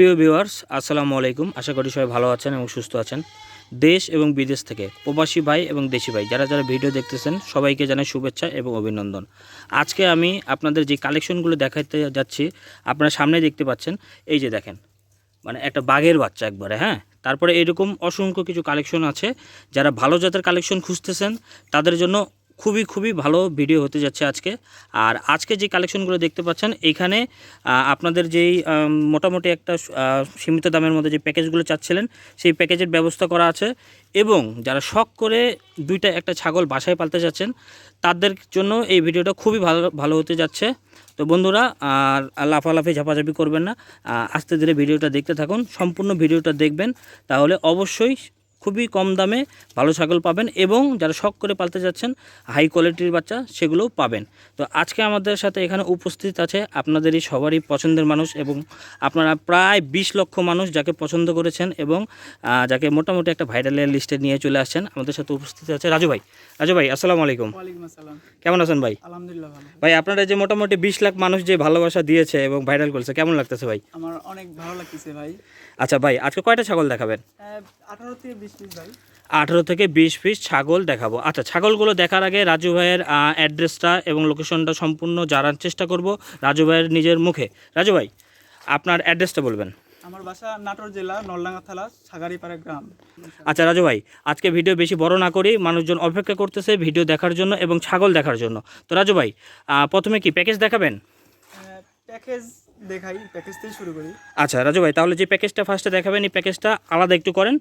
প্রিয় ভিউয়ার্স, আসসালামু আলাইকুম। আশা করি সবাই ভালো আছেন এবং সুস্থ আছেন। দেশ এবং বিদেশ থেকে প্রবাসী ভাই এবং দেশি ভাই, যারা যারা ভিডিও দেখতেছেন, সবাইকে জানাই শুভেচ্ছা এবং অভিনন্দন। আজকে আমি আপনাদের যে কালেকশনগুলো দেখাতে যাচ্ছি, আপনারা সামনে দেখতে পাচ্ছেন, এই যে দেখেন মানে একটা বাঘের বাচ্চা একবারে হ্যাঁ? তারপরে এরকম অসংখ্য কিছু কালেকশন আছে। যারা ভালো জাতের কালেকশন খুঁজতেছেন, তাদের জন্য খুবই খুবই ভালো ভিডিও হতে যাচ্ছে আজকে। আর আজকে যে কালেকশনগুলো দেখতে পাচ্ছেন এইখানে আহ, আপনাদের যেই মোটামুটি একটা সীমিত দামের মধ্যে যে প্যাকেজগুলো চাচ্ছিলেন সেই প্যাকেজের ব্যবস্থা করা আছে। এবং যারা শখ করে দুইটা একটা ছাগল বাসায় পালতে যাচ্ছেন তাদের জন্য এই ভিডিওটা খুবই ভালো ভালো হতে যাচ্ছে। তো বন্ধুরা আর লাফালাফি ঝাপাঝাপি করবেন না। আস্তে ধীরে ভিডিওটা দেখতে থাকুন সম্পূর্ণ ভিডিওটা দেখবেন। তাহলে অবশ্যই খুবই কম দামে ভালো ছাগল পাবেন এবং যারা শখ করে পালতে যাচ্ছেন হাই কোয়ালিটির বাচ্চা সেগুলোও পাবেন। তো আজকে আমাদের সাথে এখানে উপস্থিত আছে আপনাদেরই সবারই পছন্দের মানুষ এবং আপনারা প্রায় বিশ লক্ষ মানুষ যাকে পছন্দ করেছেন এবং যাকে মোটামুটি একটা ভাইরালের লিস্টে নিয়ে চলে আসছেন। আমাদের সাথে উপস্থিত আছে রাজু ভাই। রাজু ভাই আসসালামু আলাইকুম। কেমন আছেন ভাই? আলহামদুলিল্লাহ ভাই আপনারা যে মোটামুটি বিশ লাখ মানুষ যে ভালোবাসা দিয়েছে এবং ভাইরাল করেছে কেমন লাগতেছে ভাই? আমার অনেক ভালো লাগতেছে ভাই। আচ্ছা ভাই আজকে কয়টা ছাগল দেখাবেন? আঠারো থেকে বিশ পিস ভাই। আঠেরো থেকে বিশ পিস ছাগল দেখাবো। আচ্ছা ছাগলগুলো দেখার আগে রাজু ভাইয়ের অ্যাড্রেসটা এবং লোকেশনটা সম্পূর্ণ জানার চেষ্টা করব রাজু ভাইয়ের নিজের মুখে। রাজু ভাই আপনার অ্যাড্রেসটা বলবেন। আমার বাসা নাটোর জেলা নলডাঙ্গা থালা সাগারিপাড়া গ্রাম। আচ্ছা রাজু ভাই আজকে ভিডিও বেশি বড় না করি মানুষজন অপেক্ষা করতেছে ভিডিও দেখার জন্য এবং ছাগল দেখার জন্য। তো রাজু ভাই প্রথমে কি প্যাকেজ দেখাবেন? প্যাকেজ দেখাই প্যাকেজ থেকে শুরু করি। আচ্ছা রাজু ভাই তাহলে যে প্যাকেজটা ফার্স্টে দেখাবেন এই প্যাকেজটা আলাদা একটু করেন।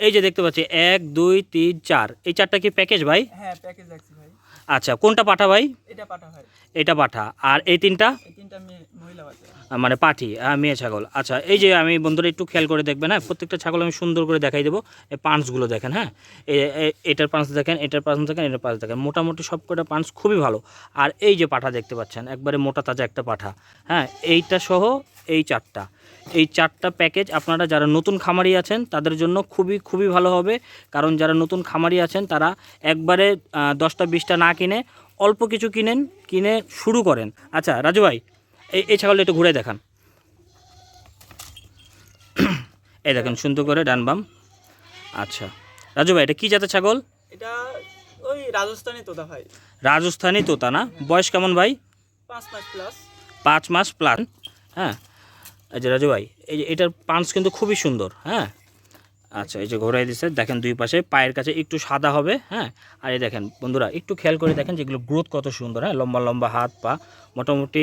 এই যে দেখতে পাচ্ছি এক দুই তিন চার। এই চারটা কি প্যাকেজ ভাই? হ্যাঁ প্যাকেজ রাখছি ভাই। আচ্ছা কোনটা পাঠা ভাই? এটা পাঠা ভাই এটা পাঠা। আর এই তিনটা? তিনটা মহিলা মানে পাঠি মেয়ে ছাগল। আচ্ছা এই যে আমি বন্ধুরা একটু খেয়াল করে দেখবেন হ্যাঁ প্রত্যেকটা ছাগল আমি সুন্দর করে দেখাই দেবো। এই পাঁচগুলো দেখেন হ্যাঁ এটার পাঁচ দেখেন এটার পাঁচ দেখেন এটার পাঁচ দেখেন। মোটামুটি সব কটা পাঁচ খুবই ভালো। আর এই যে পাঠা দেখতে পাচ্ছেন একবারে মোটা তাজা একটা পাঠা হ্যাঁ এইটা সহ এই চারটা। এই চারটা প্যাকেজ আপনারা যারা নতুন খামারি আছেন তাদের জন্য খুবই খুবই ভালো হবে। কারণ যারা নতুন খামারি আছেন তারা একবারে দশটা বিশটা না কিনে অল্প কিছু কিনেন কিনে শুরু করেন। আচ্ছা রাজু ভাই এই এই ছাগলটা একটু ঘুরে দেখান। এই দেখেন সুন্দর করে ডান বাম। আচ্ছা রাজু ভাই এটা কী জাতের ছাগল? এটা ওই রাজস্থানি তোতা ভাই। রাজস্থানি তোতা না? বয়স কেমন ভাই? পাঁচ পাঁচ প্লাস। পাঁচ মাস প্লান হ্যাঁ এই যে রাজু ভাই এই যে এটার পাঞ্চ কিন্তু খুবই সুন্দর হ্যাঁ? আচ্ছা এই যে ঘোরাই দিচ্ছে দেখেন দুই পাশে পায়ের কাছে একটু সাদা হবে হ্যাঁ? আর এই দেখেন বন্ধুরা একটু খেয়াল করে দেখেন যেগুলো গ্রোথ কত সুন্দর হ্যাঁ? লম্বা লম্বা হাত পা মোটামুটি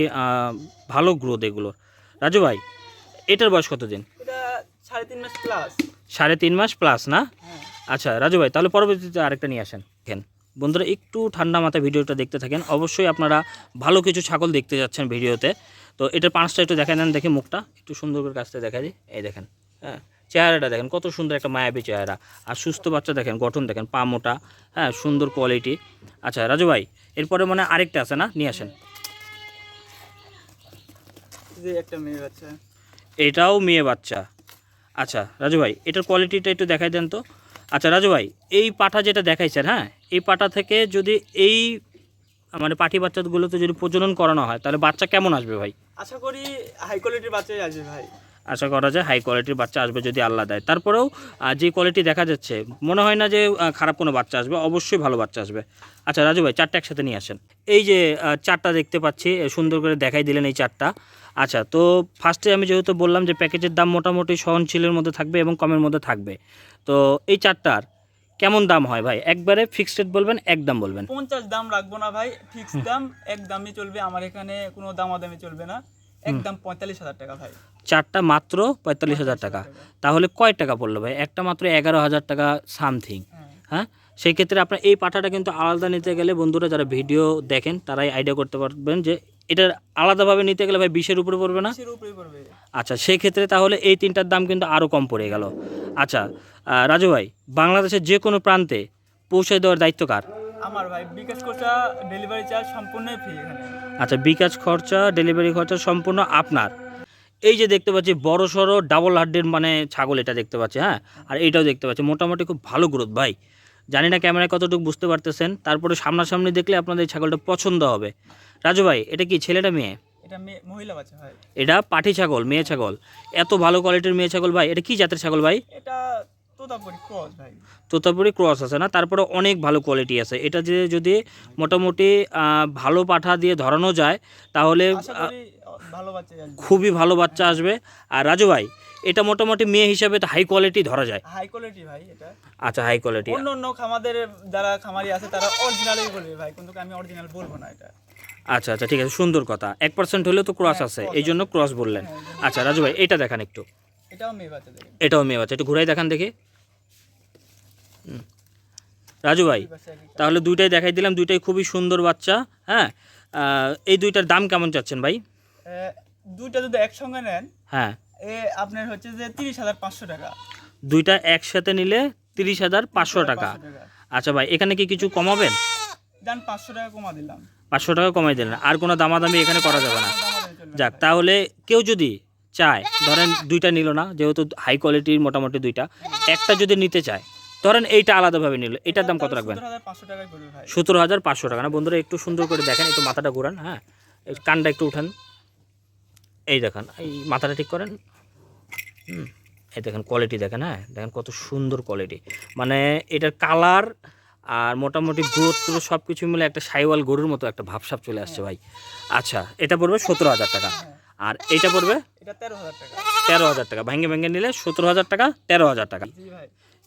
ভালো গ্রোথ এগুলোর। রাজু ভাই এটার বয়স কত দিন সাড়ে তিন মাস প্লাস সাড়ে তিন মাস প্লাস না? হ্যাঁ। আচ্ছা রাজু ভাই তাহলে পরবর্তীতে আরেকটা নিয়ে আসেন দেখেন। বন্ধুরা একটু ঠান্ডা মাথায় ভিডিওটা দেখতে থাকেন। অবশ্যই আপনারা ভালো কিছু ছাগল দেখতে যাচ্ছেন ভিডিওতে। তো এটার পাঁচটা একটু দেখা দেন দেখে মুখটা। একটু সুন্দর করে কাছতে দেখা দিই। এই দেখেন হ্যাঁ চেহারাটা দেখেন কত সুন্দর একটা মায়াবী চেহারা। আর সুস্থ বাচ্চা দেখেন গঠন দেখেন পা মোটা হ্যাঁ সুন্দর কোয়ালিটি আচ্ছা রাজু ভাই এরপরে মনে আরেকটা আছে না? নিয়ে আসেন। একটা মেয়ে বাচ্চা। এটাও মেয়ে বাচ্চা। আচ্ছা রাজু ভাই এটার কোয়ালিটিটা একটু দেখাই দেন তো। আচ্ছা রাজু ভাই এই পাঠা যেটা দেখাইছেন হ্যাঁ এই পাঠা থেকে যদি এই মানে পাঠি বাচ্চাগুলোতে যদি প্রজনন করানো হয় তাহলে বাচ্চা কেমন আসবে ভাই? আশা করি হাই কোয়ালিটির বাচ্চাই আসবে ভাই। আশা করা যায় হাই কোয়ালিটির বাচ্চা আসবে যদি আল্লাহ দেয়। তারপরেও যে কোয়ালিটি দেখা যাচ্ছে মনে হয় না যে খারাপ কোনো বাচ্চা আসবে অবশ্যই ভালো বাচ্চা আসবে। আচ্ছা রাজু ভাই চারটা একসাথে নিয়ে আসেন। এই যে চারটা দেখতে পাচ্ছি সুন্দর করে দেখাই দিলেন এই চারটা। আচ্ছা তো ফার্স্টে আমি যেহেতু বললাম যে প্যাকেজের দাম মোটামুটি সহনশীলের মধ্যে থাকবে এবং কমের মধ্যে থাকবে তো এই চারটার কেমন দাম হয় ভাই? একবারে ফিক্সড রেট বলবেন এক দাম বলবেন। পঞ্চাশ দাম রাখব না ভাই ফিক্সড দাম এক দামই চলবে আমার এখানে কোনো দাম দামাদামি চলবে না। একদম পঁয়তাল্লিশ হাজার টাকা ভাই। চারটা মাত্র পঁয়তাল্লিশ হাজার টাকা। তাহলে কয় টাকা পড়ল ভাই? একটা মাত্র এগারো হাজার টাকা সামথিং হ্যাঁ। হ্যাঁ? সেই ক্ষেত্রে আপনার এই পাঠাটা কিন্তু আলাদা নিতে গেলে বন্ধুরা যারা ভিডিও দেখেন তারাই আইডিয়া করতে পারবেন যে এটার আলাদাভাবে নিতে গেলে ভাই বিশের উপরে পড়বে না? আচ্ছা সেক্ষেত্রে তাহলে এই তিনটার দাম কিন্তু আরও কম পড়ে গেল। আচ্ছা রাজু ভাই বাংলাদেশের যে কোনো প্রান্তে পৌঁছে দেওয়ার দায়িত্ব কার? আমার ভাই বিকাশ কোচা ডেলিভারি চার্জ সম্পূর্ণই ফ্রি আচ্ছা বিকাশ খরচা ডেলিভারি খরচা সম্পূর্ণ আপনার। এই যে দেখতে পাচ্ছি বড় সড়ো ডাবল হার্ডের মানে ছাগল এটা দেখতে পাচ্ছি হ্যাঁ? আর এটাও দেখতে পাচ্ছি মোটামুটি খুব ভালো গ্রোথ ভাই। জানি না ক্যামেরায় কতটুকু বুঝতে পারতেছেন তারপরে সামনাসামনি দেখলে আপনাদের এই ছাগলটা পছন্দ হবে। রাজু ভাই এটা কি ছেলেটা মেয়ে? এটা মেয়ে মহিলা বাচ্চা ভাই এটা পাঠি ছাগল মেয়ে ছাগল। এত ভালো কোয়ালিটির মেয়ে ছাগল ভাই এটা কি জাতের ছাগল ভাই? এটা তোতাপুরি ক্রস ভাই। তোতাপুরি ক্রস আছে না? তারপরে অনেক ভালো কোয়ালিটি আছে। এটা যে যদি মোটামুটি ভালো পাঠা দিয়ে ধরানো যায় তাহলে খুবই ভালো বাচ্চা আসবে। আর রাজু ভাই এটা মোটামুটি মেয়ে হিসাবে তো হাই কোয়ালিটি ধরা যায়। হাই কোয়ালিটি ভাই এটা। আচ্ছা হাই কোয়ালিটি অন্য অন্য খামাদের যারা খামারি আছে তারা অরিজিনালই বলবে ভাই কিন্তু আমি অরিজিনাল বলব না এটা। আচ্ছা আচ্ছা ঠিক আছে সুন্দর কথা। এক পার্সেন্ট হলেও তো ক্রস আছে এই জন্য ক্রস বললেন। আচ্ছা রাজু ভাই এটা দেখান একটু। এটাও মেয়ে বাচ্চা এটাও মেয়ে বাচ্চা একটু ঘুরাই দেখান দেখি। রাজু ভাই তাহলে দুইটাই দেখাই দিলাম দুইটাই খুবই সুন্দর বাচ্চা হ্যাঁ? এই দুইটার দাম কেমন চাচ্ছেন ভাই? দুইটা যদি একসঙ্গে নেন হ্যাঁ। এ আপনার হচ্ছে যে তিরিশ হাজার পাঁচশো টাকা। দুইটা একসাথে নিলে তিরিশ হাজার পাঁচশো টাকা। আচ্ছা ভাই এখানে কি কিছু কমাবেন? পাঁচশো টাকা কমা দিলাম। পাঁচশো টাকা কমাই দিলেন। আর কোনো দামাদামি এখানে করা যাবে না। যাক তাহলে কেউ যদি চায় ধরেন দুইটা নিল না যেহেতু হাই কোয়ালিটির মোটামুটি দুইটা একটা যদি নিতে চায় ধরেন এইটা আলাদাভাবে নিল এটার দাম কত রাখবেন? 17,500 টাকায় পড়বে ভাই সতেরো হাজার পাঁচশো টাকা। না বন্ধুরা একটু সুন্দর করে দেখেন একটু মাথাটা ঘুরান হ্যাঁ? কানটা একটু উঠান। এই দেখেন এই মাথাটা ঠিক করেন। এই দেখেন কোয়ালিটি দেখেন হ্যাঁ? দেখেন কত সুন্দর কোয়ালিটি মানে এটার কালার আর মোটামুটি গ্রোথ সব কিছু মিলে একটা সাইওয়াল গরুর মতো একটা ভাবসাব চলে আসছে ভাই। আচ্ছা এটা পড়বে সতেরো হাজার টাকা। আর এটা পড়বে তেরো হাজার টাকা। ভেঙে ভেঙে নিলে সতেরো হাজার টাকা তেরো হাজার টাকা।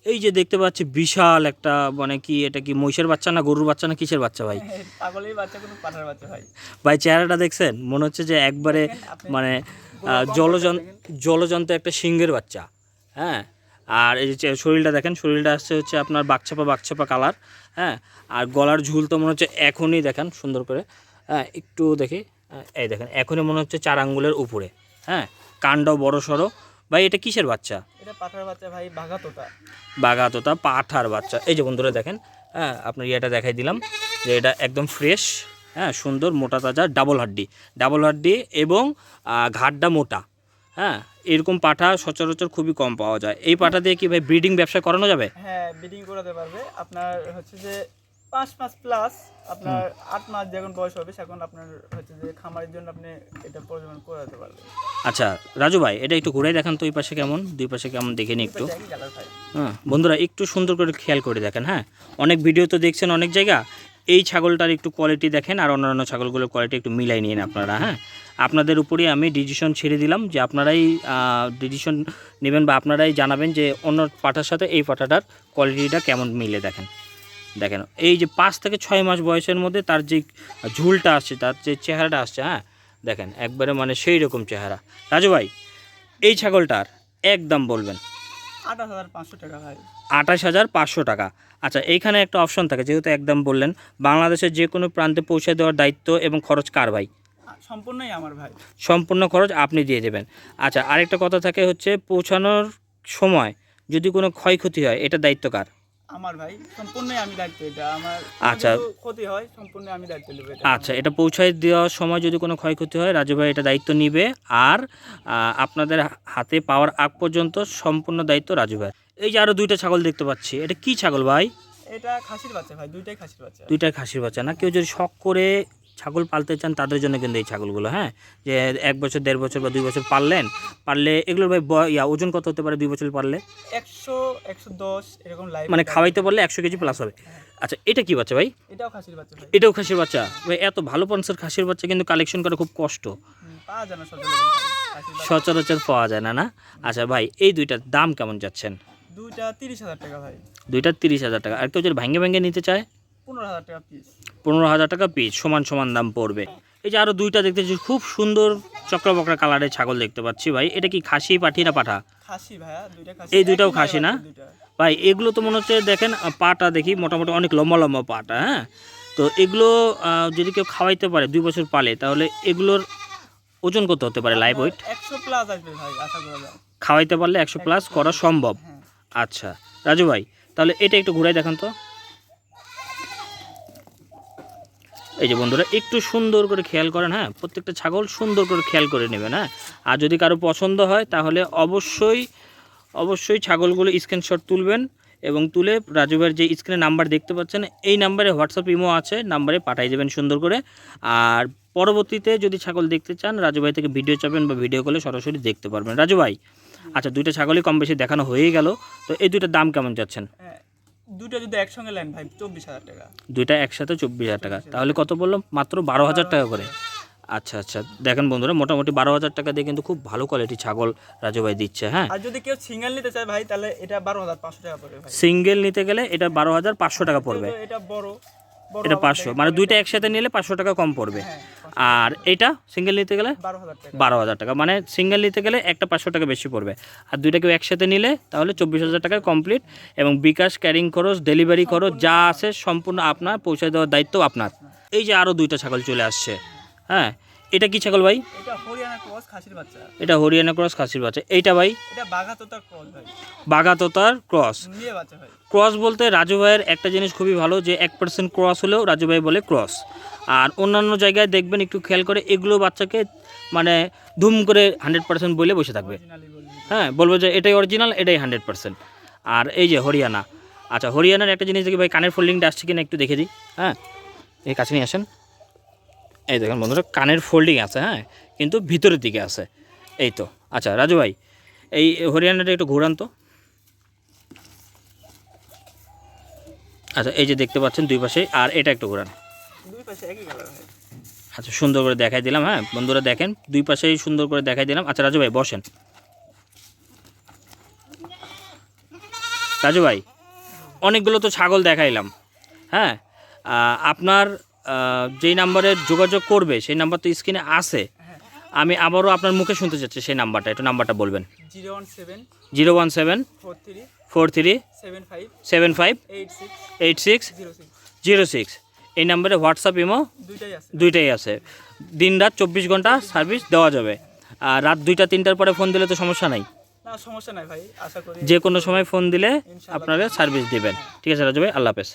এই যে দেখতে পাচ্ছি বিশাল একটা মানে কি এটা কি মহিষের বাচ্চা না গরুর বাচ্চা না কিসের বাচ্চা ভাই? বাচ্চা ভাই। ভাই চেহারাটা দেখছেন? মনে হচ্ছে যে একবারে মানে জলজন জলজন্ত একটা সিংহের বাচ্চা। হ্যাঁ আর এই যে শরীরটা দেখেন শরীরটা আসছে হচ্ছে আপনার বাকচাপা বাকচাপা কালার হ্যাঁ? আর গলার ঝুল তো মনে হচ্ছে এখনই দেখেন সুন্দর করে হ্যাঁ একটু দেখি এই দেখেন এখনই মনে হচ্ছে চার আঙ্গুলের উপরে হ্যাঁ? কাণ্ড বড় সড়ো। ভাই এটা কিসের বাচ্চা? এটা পাঠার বাচ্চা ভাই বাঘা তোতা বাগাতোতা পাঠার বাচ্চা। এই যে বন্ধুরা দেখেন হ্যাঁ আপনার ইয়েটা দেখাই দিলাম যে এটা একদম ফ্রেশ হ্যাঁ সুন্দর মোটা তাজা ডাবল হাড্ডি। ডাবল হাড্ডি এবং ঘাটটা মোটা। হ্যাঁ এরকম পাঠা সচরাচর খুবই কম পাওয়া যায়। এই পাঠা দিয়ে কি ভাই ব্রিডিং ব্যবসা করানো যাবে? হ্যাঁ ব্রিডিং করাতে পারবে। আপনার হচ্ছে যে পাঁচ মাস প্লাস আপনার আট মাস যখন বয়স হবে তখন আপনার হচ্ছে যে খামারের জন্য আপনি এটা প্রজনন করাতে পারবেন। আচ্ছা রাজু ভাই এটা একটু ঘুরাই দেখান তো ওই পাশে কেমন? দুই পাশে কেমন দেখে নিই একটু। হ্যাঁ বন্ধুরা একটু সুন্দর করে খেয়াল করে দেখেন হ্যাঁ? অনেক ভিডিও তো দেখছেন অনেক জায়গা। এই ছাগলটার একটু কোয়ালিটি দেখেন আর অন্যান্য ছাগলগুলোর কোয়ালিটি একটু মিলাই নিন আপনারা হ্যাঁ? আপনাদের উপরেই আমি ডিসিশন ছেড়ে দিলাম যে আপনারাই ডিসিশন নেবেন বা আপনারাই জানাবেন যে অন্য পাটার সাথে এই পাটাটার কোয়ালিটিটা কেমন মিলে দেখেন। দেখেন, এই যে পাঁচ থেকে ছয় মাস বয়সের মধ্যে তার যে ঝুলটা আসছে, তার যে চেহারাটা আসছে হ্যাঁ? দেখেন, একবারে মানে সেই রকম চেহারা। রাজু ভাই, এই ছাগলটার একদম বলবেন। আঠাশ হাজার পাঁচশো টাকা ভাই। আঠাশ হাজার পাঁচশো টাকা। আচ্ছা এইখানে একটা অপশন থাকে যেহেতু একদম বললেন বাংলাদেশের যে কোনো প্রান্তে পৌঁছে দেওয়ার দায়িত্ব এবং খরচ কার ভাই? সম্পূর্ণই আমার ভাই। সম্পূর্ণ খরচ আপনি দিয়ে দেবেন। আচ্ছা আরেকটা কথা থাকে হচ্ছে পৌঁছানোর সময় যদি কোনো ক্ষয়ক্ষতি হয় এটা দায়িত্ব কার? আমার ভাই সম্পূর্ণই আমি দায়িত্ব এটা। আমার আচ্ছা। ক্ষতি হয় সম্পূর্ণ আমি দায়িত্ব নেব এটা। আচ্ছা এটা পৌঁছায় দেওয়ার সময় যদি কোনো ক্ষয়ক্ষতি হয় রাজু ভাই এটা দায়িত্ব নিবে। আর আপনাদের হাতে পাওয়ার আগ পর্যন্ত সম্পূর্ণ দায়িত্ব রাজু ভাই। এই যে আরও দুইটা ছাগল দেখতে পাচ্ছি এটা কি ছাগল ভাই? এটা খাসির বাচ্চা ভাই দুইটাই খাসির বাচ্চা। দুইটাই খাসির বাচ্চা না? কেউ যদি শখ করে ছাগল পালতে চান তাদের জন্য কিন্তু এই ছাগলগুলো হ্যাঁ? যে এক বছর দেড় বছর বা দুই বছর পারলেন পারলে এগুলোর ভাই ইয়া ওজন কত হতে পারে দুই বছর পারলে একশো একশো দশ এরকম মানে খাওয়াইতে পারলে একশো কেজি প্লাস হবে। আচ্ছা এটা কি বাচ্চা ভাই? এটাও খাসির বাচ্চা ভাই। এটাও খাসির বাচ্চা। ভাই এত ভালো পন্সের খাসির বাচ্চা কিন্তু কালেকশন করা খুব কষ্ট। সচরাচর পাওয়া যায় না না? আচ্ছা ভাই এই দুইটার দাম কেমন যাচ্ছেন? দুইটা তিরিশ হাজার টাকা ভাই। দুইটা তিরিশ হাজার টাকা। আর কেউ যদি ভাঙ্গে ভাঙ্গে নিতে চায়? পনেরো হাজার টাকা পিস পনেরো হাজার টাকা পিস সমান সমান দাম পড়বে। এই যে আরও দুইটা দেখতে খুব সুন্দর চক্রবকরা কালারের ছাগল দেখতে পাচ্ছি ভাই। এটা কি খাসি পাঠি না পাঠা? খাসি ভাইয়া দুইটা খাসি। এই দুইটাও খাসি না? ভাই এগুলো তো মনে হচ্ছে দেখেন পাটা দেখি মোটামুটি অনেক লম্বা লম্বা পাটা হ্যাঁ? তো এগুলো যদি কেউ খাওয়াইতে পারে দুই বছর পালে তাহলে এগুলোর ওজন কত হতে পারে লাইভ ওয়েট একশো প্লাস আসবে ভাই আশা করা যায়। খাওয়াইতে পারলে একশো প্লাস করা সম্ভব। হ্যাঁ। আচ্ছা রাজু ভাই তাহলে এটা একটু ঘুরাই দেখান তো। এই যে বন্ধুরা, একটু সুন্দর করে খেয়াল করেন হ্যাঁ প্রত্যেকটা ছাগল সুন্দর করে খেয়াল করে নেবেন হ্যাঁ। আর যদি কারও পছন্দ হয়, তাহলে অবশ্যই অবশ্যই ছাগলগুলো স্ক্রিনশট তুলবেন এবং তুলে রাজু যে স্ক্রিনে নাম্বার দেখতে পাচ্ছেন, এই নাম্বারে হোয়াটসঅ্যাপ ইমো আছে নাম্বারে পাঠিয়ে দেবেন সুন্দর করে। আর পরবর্তীতে যদি ছাগল দেখতে চান, রাজু ভাই থেকে ভিডিও চাবেন বা ভিডিও কলে সরাসরি দেখতে পারবেন। রাজু ভাই আচ্ছা দুইটা ছাগলই কম বেশি দেখানো হয়েই গেল, তো এই দুইটার দাম কেমন যাচ্ছেন? দুটো যদি একসঙ্গে নেন ভাই চব্বিশ হাজার টাকা। দুইটা একসাথে চব্বিশ হাজার টাকা। তাহলে কত বললাম? মাত্র বারো হাজার টাকা করে। আচ্ছা আচ্ছা। দেখেন বন্ধুরা মোটামুটি বারো হাজার টাকা দিয়ে কিন্তু খুব ভালো কোয়ালিটি ছাগল রাজু ভাই দিচ্ছে হ্যাঁ? আর যদি কেউ সিঙ্গেল নিতে চায় ভাই তাহলে এটা বারো হাজার পাঁচশো টাকা পড়বে সিঙ্গেল নিতে গেলে এটা বারো হাজার পাঁচশো টাকা পড়বে। এটা বড়। এটা পাঁচশো। মানে দুইটা একসাথে নিলে পাঁচশো টাকা কম পড়বে। হ্যাঁ আর এটা সিঙ্গেল নিতে গেলে বারো হাজার টাকা। বারো হাজার টাকা। মানে সিঙ্গেল নিতে গেলে একটা পাঁচশো টাকা বেশি পড়বে। আর দুইটা কেউ একসাথে নিলে তাহলে চব্বিশ হাজার টাকায় কমপ্লিট এবং বিকাশ ক্যারিং খরচ ডেলিভারি খরচ যা আছে সম্পূর্ণ আপনার পৌঁছে দেওয়ার দায়িত্ব আপনার। এই যে আরও দুইটা ছাগল চলে আসছে। হ্যাঁ এটা কি ছাগল ভাই? এটা হরিয়ানা ক্রস খাসির বাচ্চা। এটা হরিয়ানা ক্রস খাসির বাচ্চা। এইটা ভাই? এটা বাঘা তোতার ক্রস ভাই। বাগাতোতার ক্রস। নিয়ে বাচ্চা ভাই। ক্রস বলতে রাজু ভাইয়ের একটা জিনিস খুবই ভালো যে এক পার্সেন্ট ক্রস হলেও রাজু ভাই বলে ক্রস। আর অন্যান্য জায়গায় দেখবেন একটু খেয়াল করে এগুলো বাচ্চাকে মানে ধুম করে হান্ড্রেড পার্সেন্ট বলে বসে থাকবে। হ্যাঁ বলব যে এটাই অরিজিনাল এটাই হান্ড্রেড পার্সেন্ট আর এই যে হরিয়ানা। আচ্ছা হরিয়ানার একটা জিনিস দেখি ভাই কানের ফোল্ডিংটা আসছে কিনা একটু দেখে দিই। হ্যাঁ এই কাছে নিয়ে আসেন। এই দেখেন বন্ধুরা কানের ফোল্ডিং আছে হ্যাঁ? কিন্তু ভিতরের দিকে আছে। এই তো আচ্ছা রাজু ভাই এই হরিয়ানাটা একটু ঘুরান তো। আচ্ছা এই যে দেখতে পাচ্ছেন দুই পাশে আর এটা একটু ঘোরান। আচ্ছা সুন্দর করে দেখাই দিলাম হ্যাঁ? বন্ধুরা দেখেন দুই পাশেই সুন্দর করে দেখাই দিলাম। আচ্ছা রাজু ভাই বসেন। রাজু ভাই অনেকগুলো তো ছাগল দেখাইলাম হ্যাঁ? আপনার যেই নাম্বারে যোগাযোগ করবে সেই নাম্বার তো স্ক্রিনে আছে। হ্যাঁ। আমি আবারও আপনার মুখে শুনতে চাচ্ছি সেই নাম্বারটা একটু নাম্বারটা বলবেন। Zero one seven zero one seven four three four three seven five seven five eight six zero six. এই নাম্বারে হোয়াটসঅ্যাপ ইমো দুইটাই আছে। দুইটাই আছে। দিন রাত চব্বিশ ঘণ্টা সার্ভিস দেওয়া যাবে। আর রাত দুইটা তিনটার পরে ফোন দিলে তো সমস্যা নাই। সমস্যা নাই ভাই আশা করি যে কোনো সময় ফোন দিলে আপনারা সার্ভিস দিবেন। ঠিক আছে রাজু ভাই আল্লাহ হাফেজ।